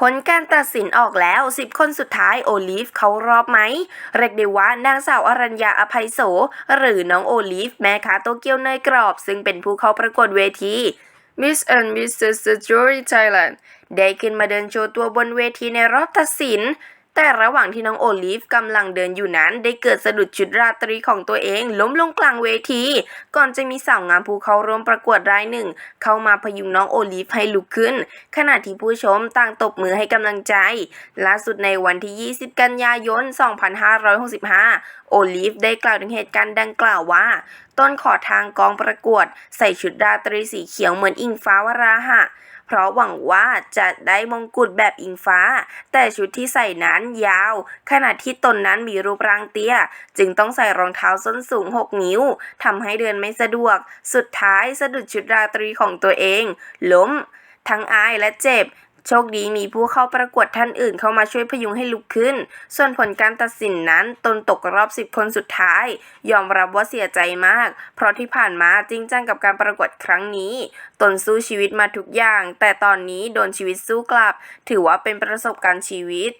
ผลการตัดสินออกแล้ว 10 คนสุดท้ายโอลิฟเขารอบไหม เรียกได้ว่านางสาวอรัญญาอภัยโส หรือน้องโอลิฟ แม่ค้าโตเกียวเนยกรอบ ซึ่งเป็นผู้เข้าประกวดเวที Miss and Mrs. Jury Thailand ได้ขึ้นมาเดินโชว์ตัวบนเวทีในรอบตัดสิน แต่ระหว่างที่น้องโอลิฟกำลังเดินอยู่นั้น ได้เกิดสะดุดชุดราตรีของตัวเองล้มลงกลางเวที ก่อนจะมีสาวงามผู้เข้าร่วมประกวดรายหนึ่ง เข้ามาพยุงน้องโอลิฟให้ลุกขึ้น ขณะที่ผู้ชมต่างตบมือให้กำลังใจ ล่าสุดในวันที่ 20 กันยายน 2565 โอลิฟได้กล่าวถึงเหตุการณ์ดังกล่าวว่าต้นขอทางกองประกวด ใส่ชุดราตรีสีเขียวเหมือนอิงฟ้าวราหะ เพราะหวังว่าจะได้มงกุฎแบบอิงฟ้า แต่ชุดที่ใส่นั้นยาว ขณะที่ตนนั้นมีรูปร่างเตี้ย จึงต้องใส่รองเท้าส้นสูง 6 นิ้วทำให้เดินไม่สะดวก สุดท้ายสะดุดชุดราตรีของตัวเอง ล้ม ทั้งอายและเจ็บ โชคดีมีผู้เข้าประกวดท่านอื่นเข้ามาช่วยพยุงให้ลุกขึ้น ส่วนผลการตัดสินนั้นตนตกรอบ 10 คนสุดท้าย ยอมรับว่าเสียใจมาก เพราะที่ผ่านมาจริงจังกับการประกวดครั้งนี้ ตนสู้ชีวิตมาทุกอย่าง แต่ตอนนี้โดนชีวิตสู้กลับ ถือว่าเป็นประสบการณ์ชีวิต